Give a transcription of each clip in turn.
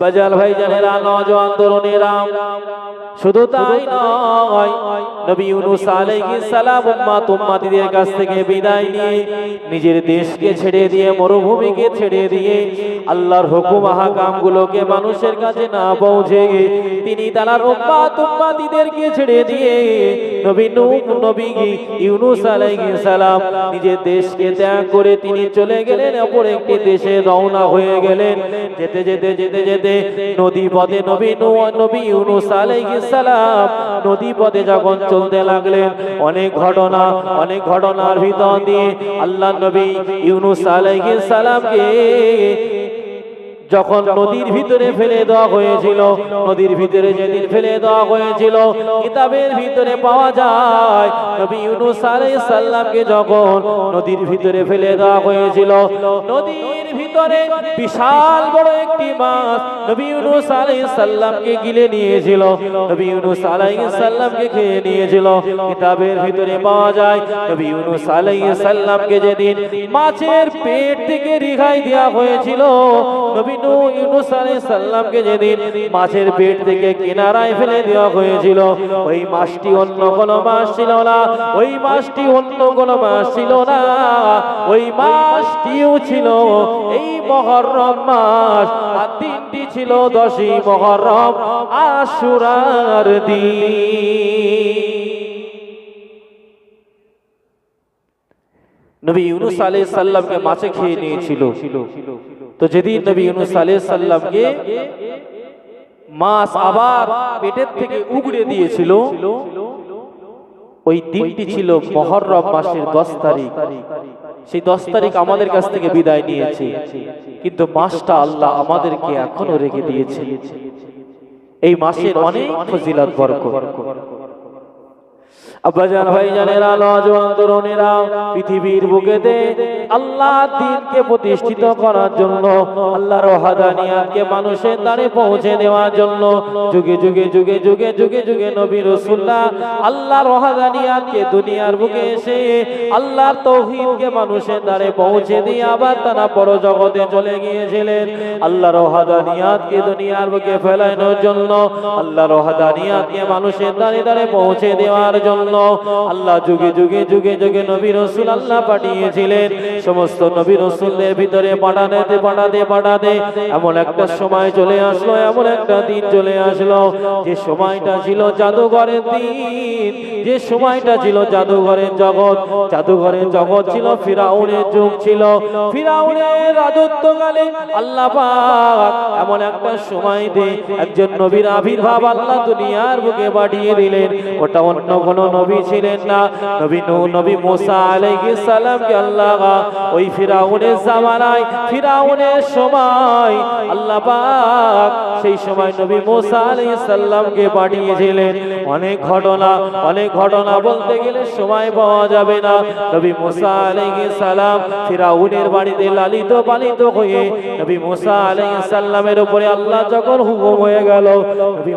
বাজাল ভাই জানেরা নজওয়ান তরুণেরা শুধু তাই নয়, নবী ইউনুস আলাইহিস সালাম উম্মাত উম্মাতিদের কাছ থেকে বিদায় নিয়ে নিজের দেশকে ছেড়ে দিয়ে, মরুভূমিকে ছেড়ে দিয়ে আল্লাহর হুকুম, আহকামগুলোকে মানুষের কাছে না পৌঁছে তিনি তার উম্মাত উম্মাতিদেরকে ছেড়ে দিয়ে নবী নূহ, নবী ইউনুস আলাইহিস সালাম নিজের দেশকে ত্যাগ করে তিনি চলে গেলেন, অপর একটি দেশে রওনা হয়ে গেলেন। যেতে যেতে যেতে যেতে নদী পথে নবী নবী ইউনুস আলাইহিস সালাম নদী পথে যখন চলতে লাগলেন, অনেক ঘটনা, অনেক ঘটনার ভিতর দিয়ে আল্লাহ নবী ইউনুস আলাইহিস সালামকে যখন নদীর ভিতরে ফেলে দেওয়া হয়েছিল, নদীর ভিতরে যেদিন ফেলে দেওয়া হয়েছিল, কিতাবের ভিতরে পাওয়া যায়, নবী ইউনুস আলাইহিস সালামকে যখন নদীর ভিতরে ফেলে দেওয়া হয়েছিল, নদীর ভিতরে বিশাল বড় একটি মাছ নবী ইউনুস আলাইহিস সালামকে গিলে নিয়েছিল। নবী ইউনুস আলাইহিস সালামকে খেয়ে নিয়েছিল। কিতাবের ভিতরে পাওয়া যায়, নবী ইউনুস আলাইহিস সালামকে যেদিন মাছের পেট থেকে রিহাই দেওয়া হয়েছিল, নবী ইউনুস আলাইহিস সালামকে যেদিন মাছের পেট থেকে কিনারায় ফেলে দেওয়া হয়েছিল, ওই মাছটি অন্য কোন মাছ ছিল না, ওই মাছটি অন্য কোন মাছ ছিল না, ওই মাছটিও ছিল এই মহরম মাস আর দিনটি ছিল দশই মহরম, আশুরার দিন। নবী ইউনুস আলাইহিস সালামকে মাছে খেয়ে নিয়েছিল। তো যেদিন নবী ইউনুস আলাইহিস সালামকে মাছ আবার পেটের থেকে উগড়ে দিয়েছিল, ওই দিনটি ছিল মহররম মাসের দশ তারিখ। সেই দশ তারিখ আমাদের কাছ থেকে বিদায় নিয়েছে। কিন্তু মাসটা আল্লাহ আমাদেরকে এখনও রেখে দিয়েছে। এই মাসের অনেক ফজিলত বরকত। আব্বাজান ভাই জানেরা নজওয়ান তরুণেরা পৃথিবীর বুকেতে আল্লাহ দিনকে প্রতিষ্ঠিত করার জন্য আল্লাহর ওয়াহাদানিয়াতকে মানুষের দ্বারে পৌঁছে দেওয়ার জন্য, যুগে যুগে যুগে যুগে যুগে যুগে নবী রাসূলুল্লাহ আল্লাহর ওয়াহাদানিয়াতকে দুনিয়ার বুকে এসে আল্লাহর তৌহিদকে মানুষের দ্বারে পৌঁছে দিয়ে আবার তারা বড় জগতে চলে গিয়েছিলেন। আল্লাহর ওয়াহাদানিয়াতকে দুনিয়ার বুকে ফেলানোর জন্য আল্লাহর ওয়াহাদানিয়াতকে মানুষের দ্বারে দ্বারে পৌঁছে দেওয়ার জন্য আল্লাহ যুগে যুগে যুগে যুগে নবী রসুল আল্লাহ পাঠিয়েছিলেন। সমস্ত নবী রসুলদের ভিতরে পাঠাতে পাঠাতে পাঠাতে। এমন একটা সময় চলে আসলো, এমন একটা দিন চলে আসলো। যে সময়টা ছিল জাদুঘরের দিন। যে সময়টা ছিল জাদুঘরের জগৎ। জাদুঘরের জগৎ ছিল ফিরাউনের যুগ ছিল। ফিরাউনের রাজত্বকালে আল্লাহ এমন একটা সময় দে একজন নবীর আবির্ভাব আল্লাহ দুনিয়ার বুকে পাঠিয়ে দিলেন। ওটা অন্য কোন নবী ছিলেন না। নবী নূহ, নবী মুসা আলাইহিস সালামকে আল্লাহ ওই ফিরাউনের জামানায়, ফিরাউনের সময় আল্লাহ পাক সেই সময় নবী পাঠিয়েছিলেন। অনেক ঘটনা অনেক ঘটনা বলতে গেলে সময় পাওয়া যাবে না। নবী ফিরাউনের বাড়িতে লালিত পালিত হয়ে নবী উপরে আল্লাহ যখন হুকুম হয়ে গেল, নবী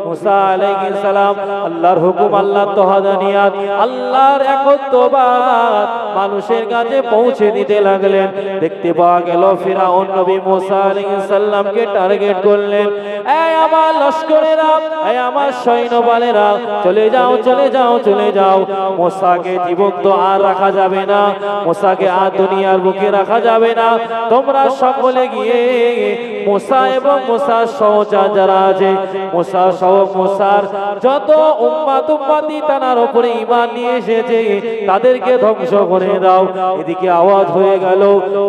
আল্লাহর হুকুম আল্লাহ তহাদানিয়াত আল্লাহর একত্ববাদ মানুষের কাছে পৌঁছে দিতে লাগলেন। দেখতে পাওয়া গেল ফিরাউন নবী মুসা আলাইহিস সালামকে টার্গেট করলেন, এই আমার লস্করেরা, এই আমার সৈন্যবালেরা চলে যাও চলে যাও চলে যাও। মোসাকে জীবন্ত আর রাখা যাবে না, মোসাকে আর দুনিয়ার বুকে রাখা যাবে না। তোমরা সকলে গিয়ে মোসা এবং মোসার সহচার যারা আছে, মোসা সহ মোসার যত উম্মাত উম্মাতি তানার উপরে ঈমান নিয়ে এসেছে, তাদেরকে ধ্বংস করে দাও। এদিকে আওয়াজ হয়ে গেল,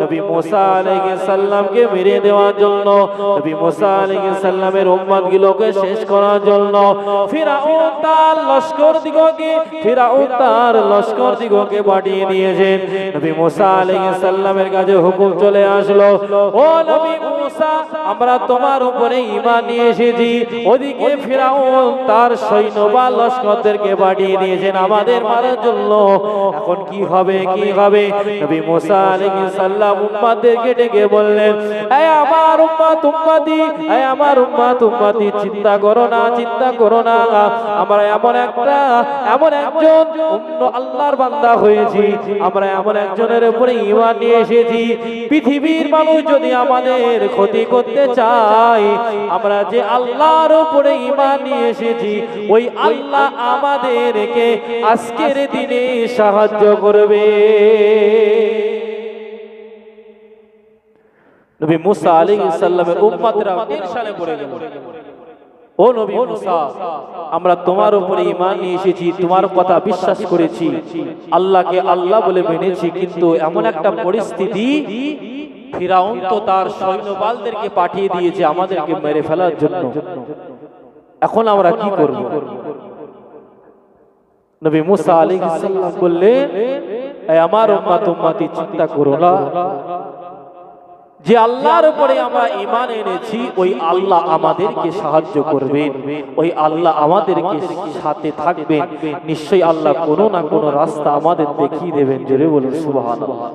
নবী মোসা আলাইহিস সালামকে মেরে দেওয়ার জন্য, নবী মোসা আলাইহিস সালামের উম্মত গুলোকে শেষ করার জন্য ফিরাউন তার লস্কর দিগকে, ফিরাউন তার লস্কর দিগকে পাঠিয়ে দিয়েছেন। নবী মুসা আলাইহিস সালামের কাছে হুকুম চলে আসলো, ও নবী মুসা, আমরা তোমার উপরে ঈমান নিয়ে এসেছি। ওদিকে ফিরাউন তার সৈন্য বা লস্করদেরকে পাঠিয়ে দিয়েছেন আমাদের মারার জন্য। এখন কি হবে কি হবে? নবী মুসা আলাইহিস সালাম উম্মতদেরকে ডেকে বললেন এই আমার উম্মত, উম্মতি এই আমার উম্মত, উম্মতি, চিন্তা করো না, চিন্তা করো না। আমরা এমন একটা, এমন একজন আল্লাহর বান্দা হয়েছি। আমরা এমন একজনের উপরে ঈমান নিয়ে এসেছি। পৃথিবীর মানুষ যদি আমাদের ক্ষতি করতে চাই আমরা যে আল্লাহর উপরে ইমান নিয়ে এসেছি, ওই আল্লাহ আমাদেরকে আজকের দিনে সাহায্য করবে। নবী মুসা আলাইহিস সালামের উম্মতরা টেনশনে পড়ে গেল। ও নবী মুসা আমরা তোমার উপরে ঈমান নিয়ে এসেছি তোমার কথা বিশ্বাস করেছি। আল্লাহকে আল্লাহ বলে মেনেছি কিন্তু এমন একটা পরিস্থিতি ফিরাউন তো তার সৈন্যবালদেরকে পাঠিয়ে দিয়েছে আমাদেরকে মেরে ফেলার জন্য। এখন আমরা কি করব? নবী মুসা আলাইহিস সালাম বললেন আমার উম্মত উম্মতি চিন্তা করো না। যে আল্লাহর উপরে আমরা ইমান এনেছি, ওই আল্লাহ আমাদেরকে সাহায্য করবেন ওই আল্লাহ আমাদেরকে সাথে থাকবে। নিশ্চয়ই আল্লাহ কোনো না কোনো রাস্তা আমাদের দেখিয়ে দেবেন। জোরে বলুন, সুবহানাল্লাহ।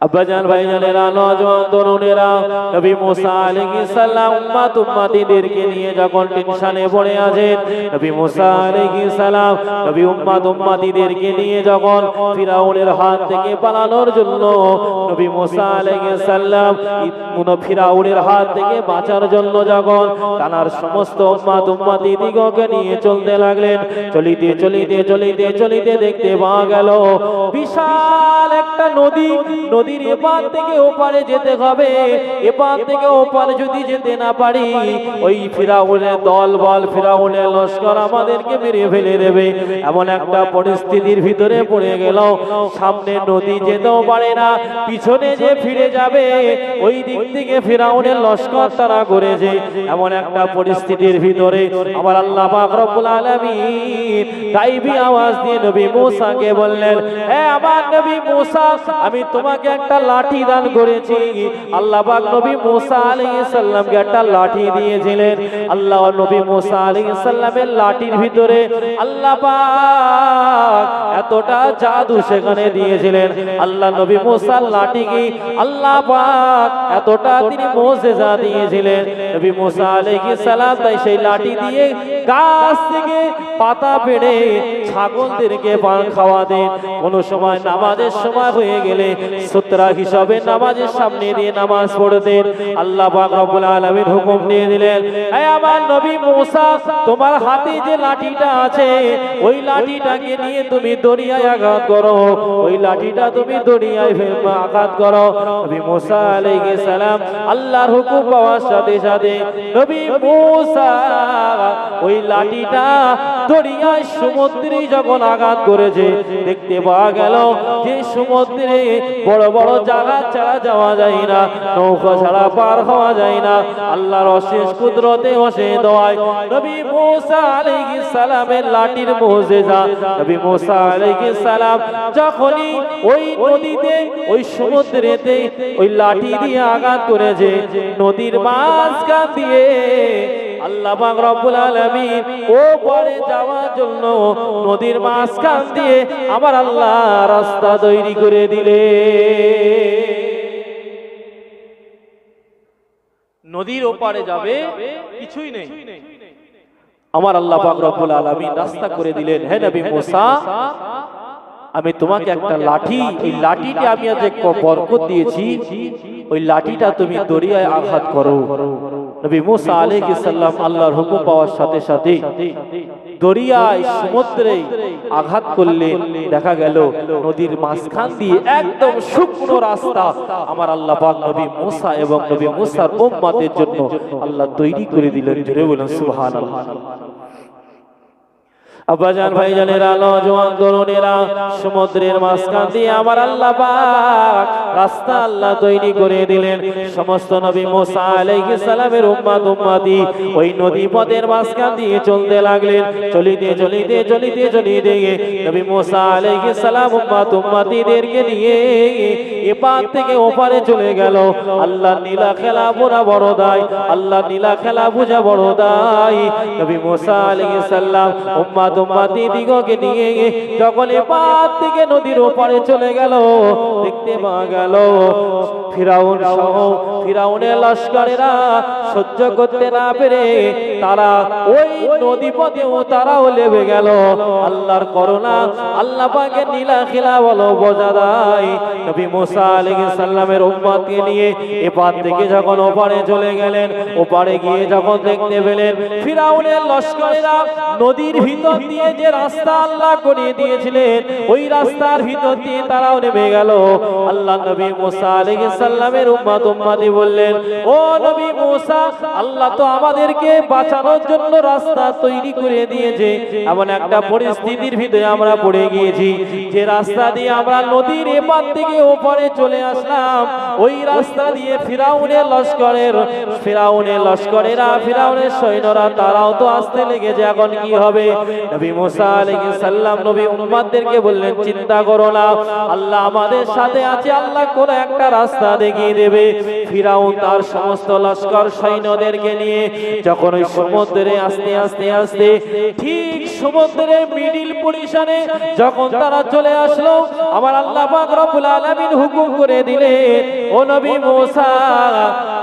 আব্বাজান ভাইজানেরা, নজওয়ান তরুণেরা, নবী মুসা আলাইহিস সালাম উম্মত উম্মতিদেরকে নিয়ে যখন টেনশনে পড়ে আছেন, নবী মুসা আলাইহিস সালাম নবী উম্মত উম্মতিদেরকে নিয়ে যখন ফিরাউনের হাত থেকে পালানোর জন্য নবী মুসা আলাইহিস সালাম ইবনে ফিরাউনের হাত থেকে বাঁচার জন্য যখন তানার সমস্ত উম্মত উম্মতি দিগকে নিয়ে চলতে লাগলেন, চলিতে চলিতে চলিতে চলিতে দেখতে পাওয়া গেল, বিশাল একটা নদী নদী নদীর এপার থেকে ওপারে যেতে হবে। এপার থেকে ওপারে যদি যেতে না পারি, ওই ফিরাউনের দল বল, ফিরাউনের লস্কর আমাদেরকে মেরে ফেলে দেবে। এমন একটা পরিস্থিতির ভিতরে পড়ে গেল। সামনে নদী যেতেও পারে না, পিছনে যে ফিরে যাবে, ওই দিক থেকে ফিরাউনের লস্কর তারা করেছে। এমন একটা পরিস্থিতির ভিতরে আমার আল্লাহ পাক রব্বুল আলামিন গাইবি আওয়াজ দিয়ে নবী মুসাকে বললেন হ্যাঁ আমার নবী মুসা, আমি তোমাকে একটা লাঠি দান করেছি। আল্লাহ নবী মুসা আলাইহিস সালামকে একটা লাঠি দিয়েছিলেন। আল্লাহ নবী মুসা আলাইহিস সালামের লাঠির ভিতরে আল্লাহ এতটা জাদু সেখানে দিয়েছিলেন। আল্লাহ নবী মুসার লাঠিকে আল্লাহ এতটা তিনি মোজেজা দিয়েছিলেন। নবী মুসা আলাইহিস সালাম তাই সেই লাঠি দিয়ে গাছ থেকে পাতা পেড়ে ছাগলদেরকে পান খাওয়া দেন কোন সময় নামাজের সময় হয়ে গেলে সুতরা হিসাবে নামাজের সামনে দিয়ে নামাজ পড়তেন আল্লাহ পাক রব্বুল আলামিন হুকুম দিয়ে দিলেন, এই আমার নবী মুসা, তোমার হাতে যে লাঠিটা আছে, ওই লাঠিটাকে নিয়ে তুমি দরিয়ায় আঘাত করো। ওই লাঠিটা তুমি দরিয়ায় আঘাত করো। নবী মুসা আলাইহিস সালাম আল্লাহর হুকুম পাওয়ার সাথে সাথে নবী মুসা ওই লাঠিটা দরিয়ায় সমুদ্রে যখন আঘাত করেছে, দেখতে পাওয়া গেল যে সমুদ্রে বড় বড় জাহাজ ছাড়া যাওয়া যায় না, নৌকা ছাড়া পার হওয়া যায় না। আল্লাহর অশেষ কুদরতে, অশেষ দোয়ায় নবী মুসা আলাইহিস সালামের লাঠির মুজিজা। নবী মুসা আলাইহিস সালাম যখনই ওই নদীতে, ওই সমুদ্রেতে ওই লাঠি দিয়ে আঘাত করেছে, নদীর মাঝখান দিয়ে আল্লাহ রব্বুল ও পরে যাওয়ার জন্য নদীর মাঝখান দিয়ে আল্লাহ রাস্তা তৈরি করে দিলে। নদীর ওপারে যাবে, কিছুই নেই। আমার আল্লাহ রব্বুল রাস্তা করে দিলেন, হে নবী মুসা, আমি তোমাকে একটা লাঠি, এই লাঠিটা আমি আজ বরকত দিয়েছি, ওই লাঠিটা তুমি দরিয়ায় আঘাত করো। নবী মুসা আলাইহিস সালাম আল্লাহর হুকুম পাওয়ার সাথে সাথে দরিয়ায় সমুদ্রে আঘাত করলে দেখা গেল নদীর মাঝখান দিয়ে একদম শুকনো রাস্তা আমার আল্লাহ পাক নবী মুসা এবং নবী মুসার উম্মতের জন্য আল্লাহ তৈরি করে দিলেন। জোরে বলুন, সুবহানাল্লাহ। আব্বাজান ভাইজানেরা নজওয়ান তরুণেরা, সমুদ্রের মাঝখান দিয়ে আমার আল্লাহ পাক রাস্তা আল্লাহ তৈরি করে দিলেন। সমস্ত নবী মুসা আলাইহিস সালামের উম্মত উম্মতি ওই নদী পথের মাঝখান দিয়ে চলতে লাগলেন। চলিতে চলিতে চলিতে চলিতে নবী মুসা আলাইহিস সালাম উম্মত উম্মতিদেরকে নিয়ে এপার থেকে ওপারে চলে গেল। আল্লাহ নীলা খেলা বোনা বড় দায় আল্লাহ নীলা খেলা বুঝা বড় দায়। নবী মুসা আলাইহিস সালাম উম্মত উম্মাতি দিগকে নিয়ে যখন এপার থেকে নদীর ওপারে চলে গেল। দেখতে পাওয়া গেল, ফিরাউন সহ ফিরাউনের লস্করেরা সহ্য করতে না পেরে তারা ওই নদী পথেও তারাও লেবে গেল। আল্লাহর করোনা আল্লাহ পাকে নীলা খিলা বলো বোঝা দেয় নবী মুসা আলাইহিস সালামের উম্মতকে নিয়ে এপার থেকে যখন ওপারে চলে গেলেন, ওপারে গিয়ে যখন দেখতে পেলেন ফিরাউনের লস্করেরা নদীর ভিতর দিয়ে যে রাস্তা আল্লাহ করিয়ে দিয়েছিলেন, ওই রাস্তার ভিতর দিয়ে তারাও নেমে গেল। আল্লাহ নবী মুসা আলাইহিস সালামের উম্মত উম্মতি বললেন ও নবী মুসা আল্লাহ তো আমাদেরকে বাঁচানোর জন্য রাস্তা তৈরি করে দিয়েছে। এমন একটা পরিস্থিতির ভিতরে আমরা পড়ে গিয়েছি। যে রাস্তা দিয়ে আমরা নদীর এপার থেকে ওপারে চলে আসলাম ওই রাস্তা দিয়ে ফিরাউনের লস্করের ফিরাউনের লস্করেরা ফিরাউনের সৈন্যরা তারাও তো আসতে লেগেছে। এখন কি হবে? নবী মুসা আলাইহিস সালাম নবী উম্মতদেরকে বললেন চিন্তা করো না আল্লাহ আমাদের সাথে আছে আল্লাহ কোন একটা রাস্তা দেখিয়ে দেবে। ফিরাউন তার সমস্ত লস্কর সৈন্যদেরকে নিয়ে যখন ওই সমুদ্রে আস্তে আস্তে আস্তে ঠিক সমুদ্রের মিডিল পরিশনে যখন তারা চলে আসলো, আমার আল্লাহ পাক রব্বুল আলামিন হুকুম করে দিলেন, ও নবী মুসা,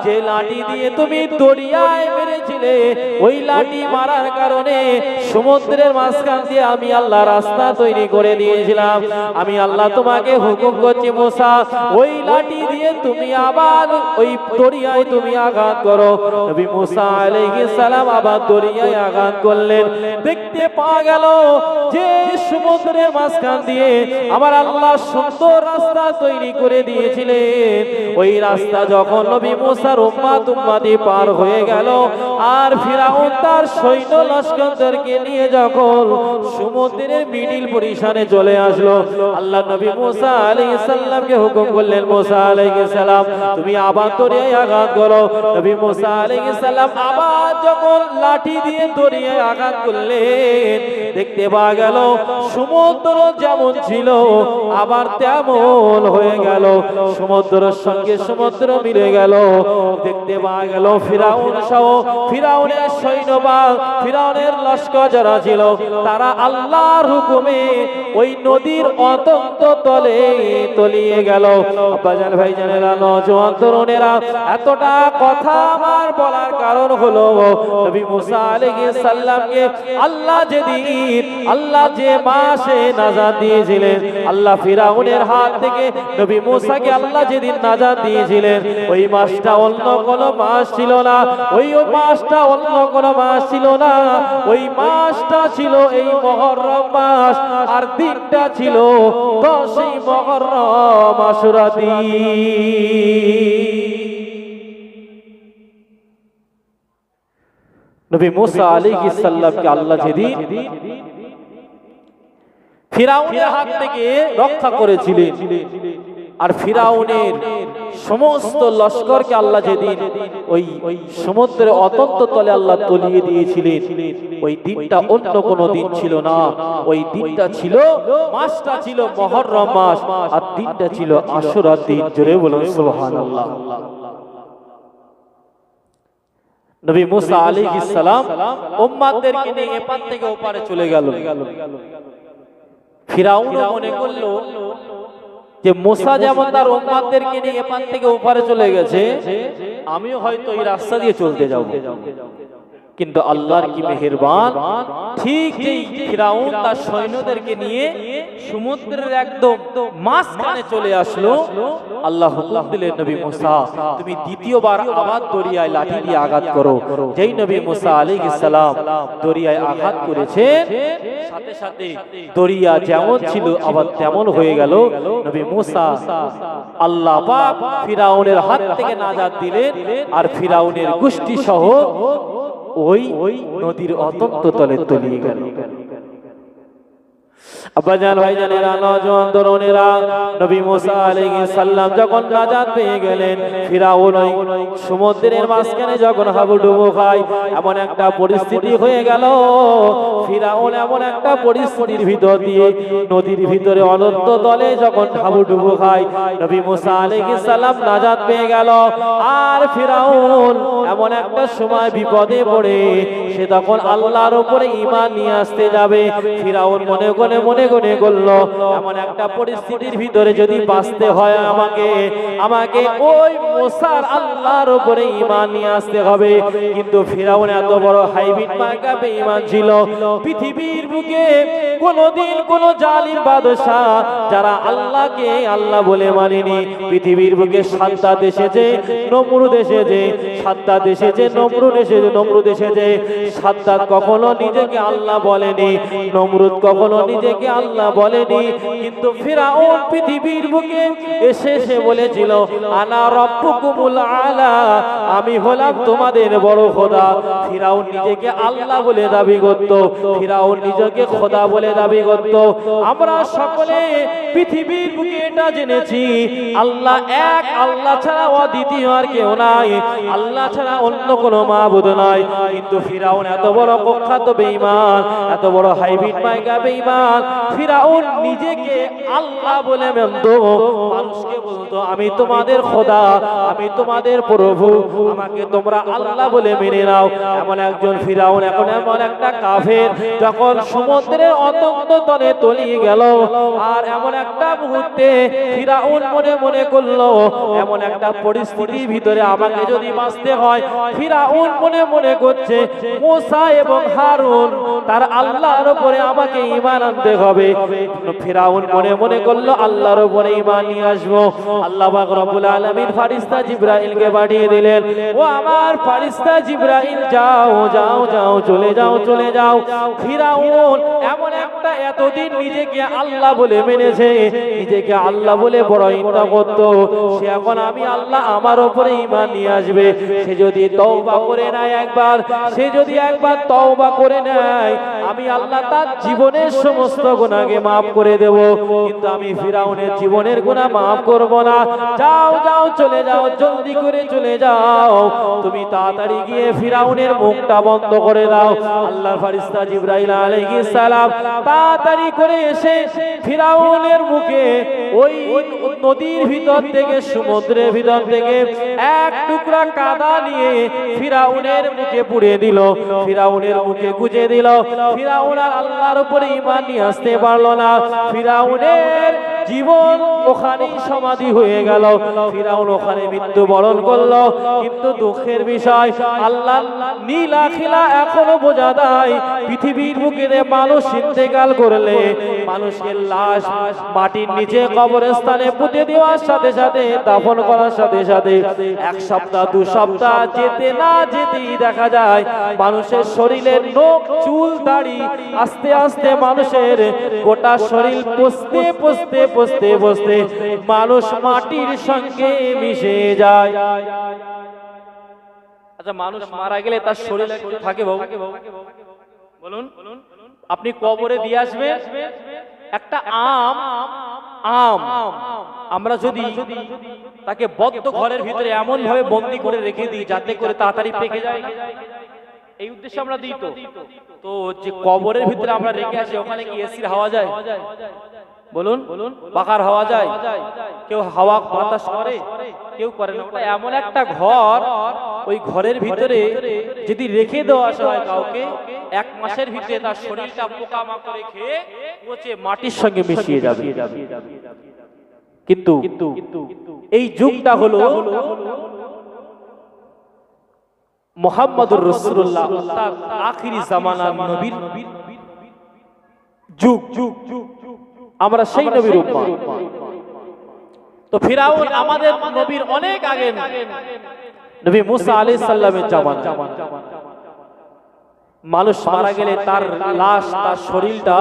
যে লাঠি দিয়ে তুমি দরিয়ায় মেরেছিলে, ওই লাঠি মারার কারণে সমুদ্রের মাঝখান দিয়ে আমি আল্লাহ রাস্তা তৈরি করে দিয়েছিলাম। আমি আল্লাহ তোমাকে হুকুম করছি মুসা, ওই লাঠি দিয়ে তুমি আবার ওই দরিয়ায় তুমি আঘাত করো। নবী মুসা আলাইহিস সালাম আবার দরিয়ায় আঘাত করলেন। দেখতে পাওয়া গেল। যে সমুদ্রের মাঝখান দিয়ে আমার আল্লাহ সুন্দর রাস্তা তৈরি করে দিয়েছিলেন। ওই রাস্তা যখন নবী মুসার উম্মাত উম্মাতি পার হয়ে গেল আর ফিরাউন তার সৈন্য লস্করদেরকে নিয়ে যখন সমুদ্রের মিডিল পরিশানে চলে আসলো, আল্লাহ নবী মুসা আলাইহিস সালামকে হুকুম করলেন, মুসা আলাইহিস সালাম, তুমি আবার দরিয়ায় আঘাত করো। নবী মুসা আলাইহিস সালাম আবার যখন লাঠি দিয়ে দরিয়ায় আঘাত করলেন দেখতে পাওয়া গেল, সমুদ্র যেমন ছিল, আবার তেমন হয়ে গেল। সমুদ্রের সঙ্গে সমুদ্র মিলে গেল। দেখতে পাওয়া গেল, ফিরাউন সহ ফিরাউনের সৈন্যবাল, ফিরাউনের লস্কর যারা ছিল, তারা আল্লাহর হুকুমে ওই নদীর অতন্ত তলে তলিয়ে গেল। আব্বাজান ভাইজানেরা, নজওয়ান তরুণেরা, এতটা কথা আমার বলার কারণ হলো, নবী মুসা আলাইহিস সালামকে আল্লাহ যেদিন আল্লাহ যে মাসে নাজাত দিয়েছিলেন, আল্লাহ ফিরাউনের হাত থেকে নবী মুসাকে আল্লাহ যেদিন নাজাত দিয়েছিলেন, ওই মাসটা অন্য কোন মাস ছিল না, ওই মাসটা অন্য কোন মাস ছিল না, ওই মাসটা ছিল এই মহরম মাস, আর দিনটা ছিল দশই মহরম আশুরা নবী মুসা আলাইহিস সালামকে আল্লাহ যেদিন ফিরাউনের হাত থেকে রক্ষা করেছিলেন, আর ফিরাউনের সমস্ত লস্করকে আল্লাহ যেদিন ওই সমুদ্রের অতন্ত তলে আল্লাহ তলিয়ে দিয়েছিলেন, ওই দিনটা অন্য কোন দিন ছিল না। ওই দিনটা ছিল মাসটা ছিল মহররম মাস আর দিনটা ছিল আশুরার দিন জোরে বলুন সুবহানাল্লাহ। নবী মুসা আলী ইসালাম উম্মাদেরকে নিয়ে এপার থেকে ওপারে চলে গেল। ফিরাউন মনে করল যে মোসা যেমন তার উম্মাদেরকে নিয়ে এপার থেকে ওপারে চলে গেছে আমিও হয়তো এই রাস্তা দিয়ে চলতে যাব। কিন্তু আল্লাহর কি মেহেরবান? ঠিক যেই ফিরাউন তার সৈন্যদেরকে নিয়ে সমুদ্রের একদম মাঝখানে চলে আসলো, আল্লাহ হুকুম দিলেন নবী মুসা, তুমি দ্বিতীয়বার আবার দরিয়ায় লাঠি দিয়ে আঘাত করো। যেই নবী মুসা আলাইহিস সালাম দরিয়ায় আঘাত করেছেন, সাথে সাথে দরিয়া যেমন ছিল আবার তেমন হয়ে গেল। নবী মুসা আল্লাহ পাক ফিরাউনের হাত থেকে নাজাত দিলেন আর ফিরাউনের গোষ্ঠী সহ ওই নদীর অতপ্ত তলে তলিয়ে গেল। আব্বাজান ভাইজানেরা নজওয়ান তরুণেরা নবী মুসা আলাইহিস সালাম যখন নাজাত পেয়ে গেলেন, ফিরাউন ওই সমুদ্রের মাঝখানে যখন হাবুডুবু খায়, এমন একটা পরিস্থিতি হয়ে গেল। ফিরাউন এমন একটা পরিস্থিতির ভিতর দিয়ে নদীর ভিতরে অনন্ত তলে যখন হাবুডুবু খায়, নবী মুসা আলাইহিস সালাম নাজাত পেয়ে গেল। আর ফিরাউন এমন একটা সময় বিপদে পড়ে, সে তখন আল্লাহর উপরে ইমান নিয়ে আসতে যাবে। ফিরাউন মনে করে মনে মনে গনে করল এমন একটা পরিস্থিতির ভিতরে যদি বাঁচতে হয় আমাকে আমাকে ওই মোসার আল্লাহর উপরে ইমান নিয়ে আসতে হবে। কিন্তু ফিরাউন এত বড় হাইব্রিড মার্কাবে ইমান ছিল। পৃথিবীর বুকে কোনদিন কোন জালিম বাদশাহ যারা আল্লাহকে আল্লাহ বলে মানেনি, পৃথিবীর বুকে সাতটা দেশে যে নমরুদ এসেছে, সাতটা দেশে যে নমরুদ এসেছে নমরুদ এসেছে, সাতটা কখনো নিজেকে আল্লাহ বলেনি, নমরুদ কখনো নিজেকে আল্লাহ বলেনি, কিন্তু ফিরাউন পৃথিবীর বুকে এসে এসে বলেছিল, আনা রব্বুকুমুল আলা আমি হলাম তোমাদের বড় খোদা। ফিরাউন নিজেকে আল্লাহ বলে দাবি করত, ফিরাউন নিজেকে খোদা বলে দাবি করত। আমরা সকলে পৃথিবীর বুকে এটা জেনেছি, আল্লাহ এক, আল্লাহ ছাড়া অদ্বিতীয় আর কেউ নাই, আল্লাহ ছাড়া অন্য কোনো মাবুদ নাই। কিন্তু ফিরাউন এত বড় কুখ্যাত বেঈমান, এত বড় হাইব্রিড মাইকা বেঈমান ফিরাউন নিজেকে আল্লাহ বলে মানত মানুষকে বলতো, আমি তোমাদের খোদা, আমি তোমাদের প্রভু, আমাকে তোমরা আল্লাহ বলে মেনে নাও। এমন একজন ফিরাউন, এখন এমন একটা কাফের, যখন সমুদ্রের অতন্ত তলে তলিয়ে গেল, আর এমন একটা মুহূর্তে ফিরাউন মনে মনে করল, এমন একটা পরিস্থিতির ভিতরে আমাকে যদি বাঁচতে হয়। ফিরাউন মনে মনে করছে, মোসা এবং হারুন, তার আল্লাহর উপরে আমাকে ঈমান আনতে হবে। ফিরাউন মনে মনে করল, আল্লাহর উপরে ঈমান নিয়ে আসব। আল্লাহ পাক রব্বুল আলামিন ফারিস্তা জিবরাইলকে পাঠিয়ে দিলেন, ও আমার ফারিস্তা জিবরাইল, যাও যাও যাও, চলে যাও চলে যাও। ফিরাউন এমন একটা এতদিন নিজেকে আল্লাহ বলে মেনেছে, নিজেকে আল্লাহ বলে বড় ইন্তা করত। সে এখন আমি আল্লাহ আমার উপরে ইমান নিয়ে আসবে। সে যদি তওবা করে নেয় একবার, সে যদি একবার তওবা করে নেয়, আমি আল্লাহ তার জীবনের সমস্ত গুনাহকে maaf করে দেব। কিন্তু আমি ফিরাউনের জীবনের গুনাহ maaf করব না। যাও যাও, চলে যাও, জলদি করে চলে যাও। তুমি তাড়াতাড়ি গিয়ে ফিরাউনের মুখটা বন্ধ করে দাও। আল্লাহর ফারিস্তা জিবরাইল আলাইহিস সালাম তাড়াতাড়ি করে এসে ফিরাউনের মুখে ওই নদীর ভিতর থেকে, সমুদ্রের ভিতর থেকে এক টুকরা কাদা নিয়ে ফিরাউনের মুখে পুড়িয়ে দিল। ফিরাউনের মুখে গুজে দিল। ফিরাউন আল্লাহর উপরে ঈমান আসতে পারল না। ফিরাউনের জীবন ওখানেই সমাধি হয়ে গেল। ফিরাউন ওখানে মৃত্যু বরণ করল। কিন্তু দুঃখের বিষয়, আল্লাহ নীলা খিলা এখনও বোঝা দেয় পৃথিবীর বুকে মানুষ ইন্তেকাল করলে, মানুষের লাশ মাটির নিচে কবরস্থানে পুঁতে দেওয়ার সাথে সাথে, দাফন করার সাথে সাথে এক সপ্তাহ, দু সপ্তাহ যেতে না যেতেই দেখা যায়, মানুষের শরীরের নখ, চুল, দাড়ি আস্তে আস্তে মানুষের গোটা শরীর পচতে পচতে পচতে পচতে মানুষ মাটির সঙ্গে মিশে যায়। আচ্ছা মানুষ মারা গেলে তার শরীর থাকে বলুন, আপনি কবরে দিয়ে আসবেন একটা আম আম। আমরা যদি তাকে বদ্ধ ঘরের ভিতরে এমন ভাবে বন্দি করে রেখে দিই, যাতে করে তাড়াতাড়ি পেকে যায় এই উদ্দেশ্যে আমরা দিই তো। তো যে কবরের ভিতরে আমরা রেখে আসি, ওখানে কি এসির হাওয়া যায়? বলুন পাখার হাওয়া যায়, কেউ হাওয়া, বাতাস করে, কেউ করে না। এমন একটা ঘর, ওই ঘরের ভিতরে যদি রেখে দেওয়া হয় কাউকে, এক মাসের ভিতরে তার শরীরটা পোকা মাকড়ে খেয়ে পচে মাটির সঙ্গে মিশিয়ে যাবে। কিন্তু এই যুগটা হলো মোহাম্মদুর রসুল্লাহ আখিরি জামানার নবীর যুগ যুগ যুগ যুগ। আমরা সেই নবীর তো ফিরাউন আমাদের নবীর অনেক আগে নবী। মুসা আলাইহিস সালামের জামান মানুষ মারা গেলে তার লাশ তার শরীরটা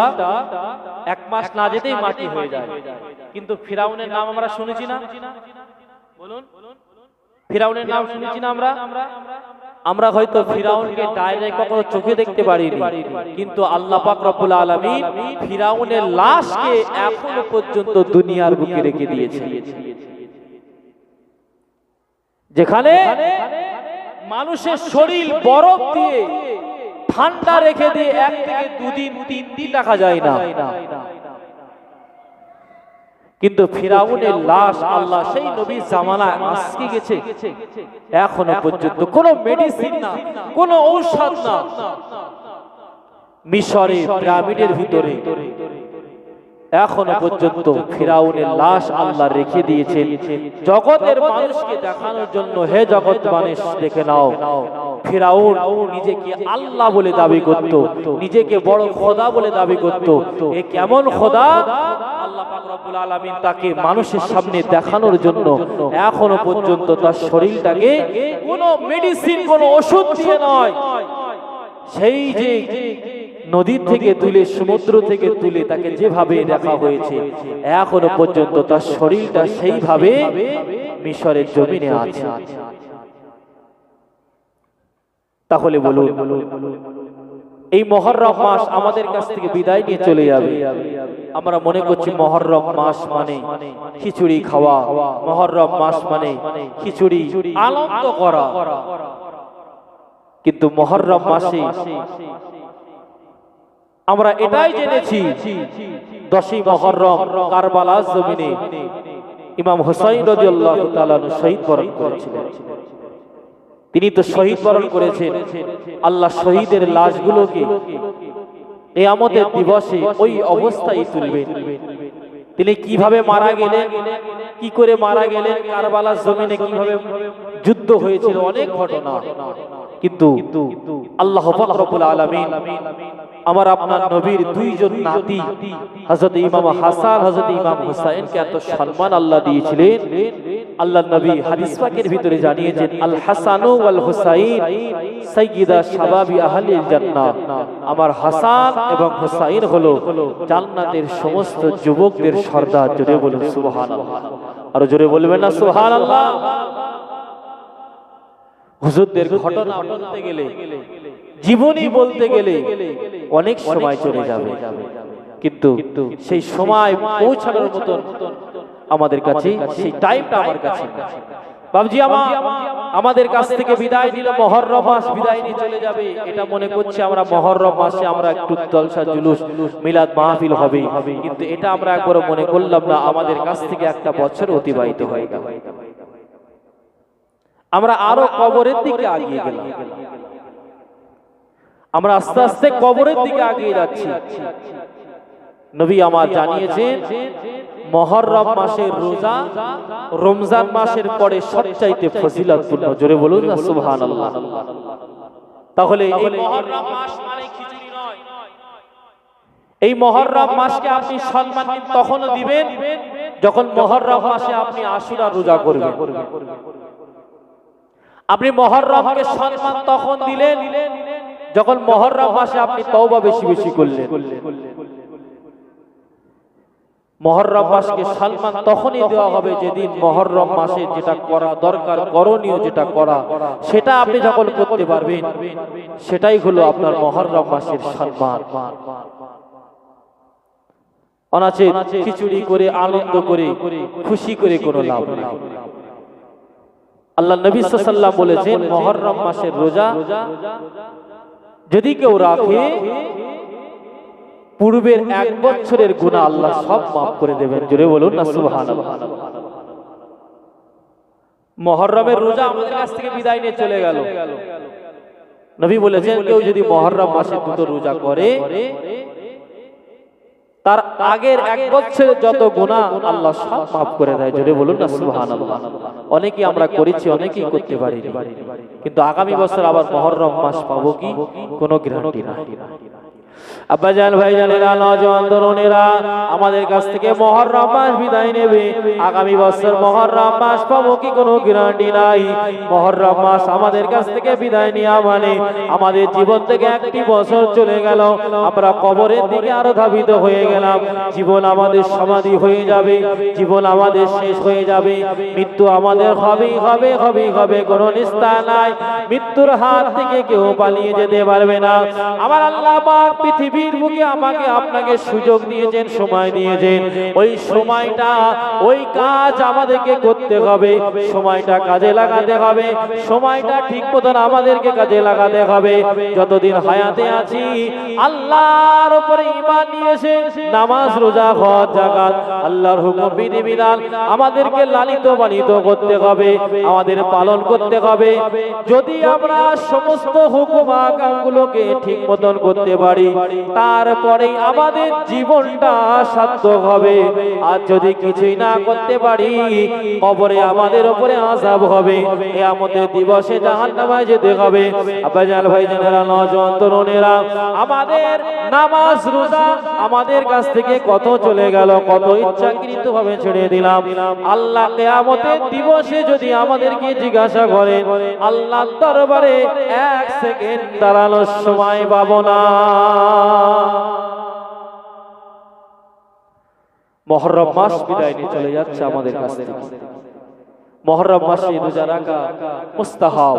এক মাস না যেতেই মাটি হয়ে যায়। কিন্তু ফিরাউনের নাম আমরা শুনেছি না? বলুন। ফিরাউনের নাম শুনেছি না আমরা? আমরা হয়তো ফিরাউনকে ডাইরেক্ট কখনো চোখে দেখতে পারিনি, কিন্তু আল্লাহ পাক রব্বুল আলামিন ফিরাউনের লাশকে এখনও পর্যন্ত দুনিয়ার বুকে রেখে দিয়েছে যেখানে মানুষের শরীর বরফ দিয়ে ঠান্ডা রেখে দিয়ে এক থেকে দুদিন, তিন দিন রাখা যায় না। কিন্তু ফিরাউনের লাশ আল্লাহ সেই নবী জামানায় আজকে গেছে। এখনও পর্যন্ত কোনো মেডিসিন না কোনো ঔষধ না। মিশরে পিরামিডের ভিতরে। এখনও পর্যন্ত ফিরাউনের লাশ আল্লাহ রেখে দিয়েছেন। জগতের মানুষকে দেখানোর জন্য হে জগৎ মানুষ দেখে নাও। ফিরাউন নিজেকে আল্লাহ বলে দাবি করত, নিজেকে বড় খোদা বলে দাবি করত। এ কেমন খোদা? তাকে মানুষের সামনে দেখানোর জন্য এখনও পর্যন্ত তার শরীরটাকে কোনো মেডিসিন ওষুধ নয়। সেই যে নদী থেকে তুলে, সমুদ্র থেকে তুলে তাকে যেভাবে দেখা হয়েছে, এখনও পর্যন্ত তার শরীরটা সেইভাবে মিশরের জমিনে আছে। তাহলে বলুন, এই মহরম মাস আমাদের কাছ থেকে বিদায় নিয়ে চলে যাবে। আমরা মনে করছি মহরম মাস মানে খিচুড়ি খাওয়া, মহরম মাস মানে খিচুড়ি আনন্দ করা। কিন্তু মহরম মাসে আমরা এটাই জেনেছি দশই মহরম কারবালা জমিনে ইমাম হুসাইন রাদিয়াল্লাহু তাআলা শহীদ বরণ করেছিলেন। তিনি তো শহীদ বরণ করেছেন। আল্লাহ শহীদের লাশগুলোকে আমাদের দিবসে ওই অবস্থায় তুলবেন। তিনি কীভাবে মারা গেলেন, কি করে মারা গেলেন কারবালা জমিনে কীভাবে যুদ্ধ হয়েছিল, অনেক ঘটনা। কিন্তু আল্লাহ রব্বুল আমার আপনার নবীর দুইজন নাতি, হযরত ইমাম হাসান, হযরত ইমাম হুসাইনকে এত সম্মান আল্লাহ দিয়েছিলেন। আল্লাহ নবী হাদিস পাকের ভিতরে জানিয়েছেন, আল হাসানু ওয়াল হুসাইন সাইয়্যিদা শাবাবি আহলিল জান্নাহ। আমার হাসান এবং হুসাইন হলো জান্নাতের সমস্ত যুবকদের সর্দার। জোরে বলুন, সুবহানাল্লাহ। আর জোরে বলবেন না, সুবহানাল্লাহ? হুজুরদের ঘটনা বলতে গেলে জীবনী বলতে গেলে অনেক সময় চলে যাবে। কিন্তু সেই সময় পৌঁছানোর মতন আমাদের কাছে সেই টাইমটা আমার কাছে। বাবজি আমার আমাদের কাছ থেকে বিদায় নিল মহরম মাস বিদায় নিয়ে চলে যাবে। এটা মনে করছি আমরা মহরম মাসে আমরা একটু জলসা জুলুস মিলাদ মাহফিল হবে। কিন্তু এটা আমরা একবার মনে করলাম না আমাদের কাছ থেকে একটা বছর অতিবাহিত হয়ে গেল। আমরা আরও কবরের দিকে আগিয়ে গেলাম। আমরা আস্তে আস্তে কবরের দিকে আগিয়ে যাচ্ছি। নবী আমার জানিয়েছেন মহরম মাসের রোজা রমজান মাসের পরে সবচাইতে ফজিলতপূর্ণ। জোরে বলুন না সুবহানাল্লাহ। তাহলে এই মহরম মাস মানে খিচুড়ি নয়। এই মহরম মাসকে আপনি সম্মান তখনও দিবেন যখন মহরম মাসে আপনি আশুরা রোজা করবেন। আপনি মহরমকে সম্মান তখন দিলেন, যখন মহরম মাসে আপনি তওবা বেশি বেশি করলেন। মহরম মাসকে সম্মান তখনই দেওয়া হবে যেদিন মহরম মাসে যেটা করা দরকার, করণীয় যেটা করা, সেটা আপনি যখন করতে পারবেন, সেটাই হলো আপনার মহরম মাসের সম্মান। অনাচে খিচুড়ি করে, আনন্দ করে, খুশি করে কোনো লাভ নেই। আল্লাহ নবী সাল্লাম বলেছেন মহরম মাসের রোজা যদি কেউ রাখে পূর্বের এক বছরের গুণা আল্লাহ সব মাফ করে দেবেন। জোরে বলুন না মহরমের রোজা আমাদের কাছ থেকে বিদায় নিয়ে চলে গেল। নবী বলেছেন কেউ যদি মহরম মাসে দুটো রোজা করে তার আগের এক বছরের যত গুণা আল্লাহ সব মাফ করে দেয়। যদি বলুন না সুবহানাল্লাহ। অনেকেই আমরা করেছি অনেকেই করতে পারি কিন্তু আগামী বছর আবার মহরম মাস পাবো কি? কোনো গ্যারান্টি নাই। আব্বাজান ভাইজানেরা নজওয়ান তরুণেরা, আমাদের কাছ থেকে মহরম মাস বিদায় নেবে। আগামী বছর মহরম মাস পাবো কি কোনো গ্যারান্টি নাই। মহরম মাস আমাদের কাছ থেকে বিদায় নেওয়া মানে আমাদের জীবন থেকে একটি বছর চলে গেল। আমরা কবরের দিকে আরও ধাবিত হয়ে গেলাম। জীবন আমাদের সমাধি হয়ে যাবে। জীবন আমাদের শেষ হয়ে যাবে। মৃত্যু আমাদের হবেই হবে হবেই হবে, কোনো নিস্তার নাই। মৃত্যুর হাত থেকে কেউ পালিয়ে যেতে পারবে না। আমার আল্লাহ পৃথিবীর বুকে আমাকে আপনাকে সুযোগ দিয়েছেন, সময় দিয়েছেন। ওই সময়টা, ওই কাজ আমাদেরকে করতে হবে। সময়টা কাজে লাগাতে হবে। সময়টা ঠিক মতন আমাদেরকে কাজে লাগাতে হবে। যতদিন হায়াতে আছি, আল্লাহর উপরে ইমান নিয়েছে, নামাজ, রোজা, হজ, জাকাত, আল্লাহর হুকুম বিধি বিধান আমাদেরকে লালিত পালিত করতে হবে, আমাদের পালন করতে হবে। যদি আমরা সমস্ত হুকুম, আকামগুলোকে ঠিক মতন করতে পারি তারপরে আমাদের জীবনটা সার্থক হবে। আর যদি কিছুই না করতে পারি, কবরে আমাদের উপরে আজাব হবে। এ আমাদের দিবসে জাহান্নামায় যেতে হবে। আব্বাজান ভাইজানেরা নজওয়ান তরুণেরা, আমাদের নামাজ, রোজা আমাদের কাছ থেকে কত চলে গেল, কত ইচ্ছাকৃত ভাবে ছেড়ে দিলাম। আল্লাহ কেয়ামতের দিবসে যদি আমাদেরকে জিজ্ঞাসা করেন আল্লাহ দরবারে এক সেকেন্ড দাঁড়ানোর সময় পাবো না। মহরম মাস বিদায় নিয়ে চলে যাচ্ছে আমাদের কাছ থেকে। মহরম মাসে রোজা রাখা মুস্তাহাব।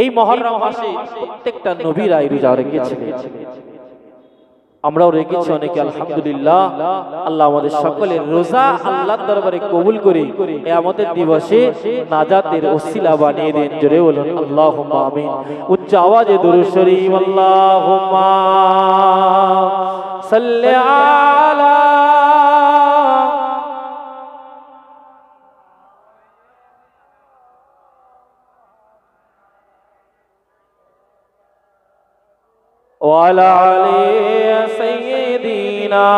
এই মহরম মাসে প্রত্যেকটা নবীরাই রোজা রেখেছিলেন। আমরাও রেখেছি অনেকে আলহামদুলিল্লাহ আল্লাহ আমাদের সকলের রোজা আল্লাহর দরবারে কবুল করে এ আমাদের দিবসে নাজাতের ওসিলা বানিয়ে দেন জোরে বলুন আল্লাহুম্মা আমিন উচ্চ আওয়াজে দুরূদ শরীফ আল্লাহুম্মা সাল্লি আলা وعلى آل না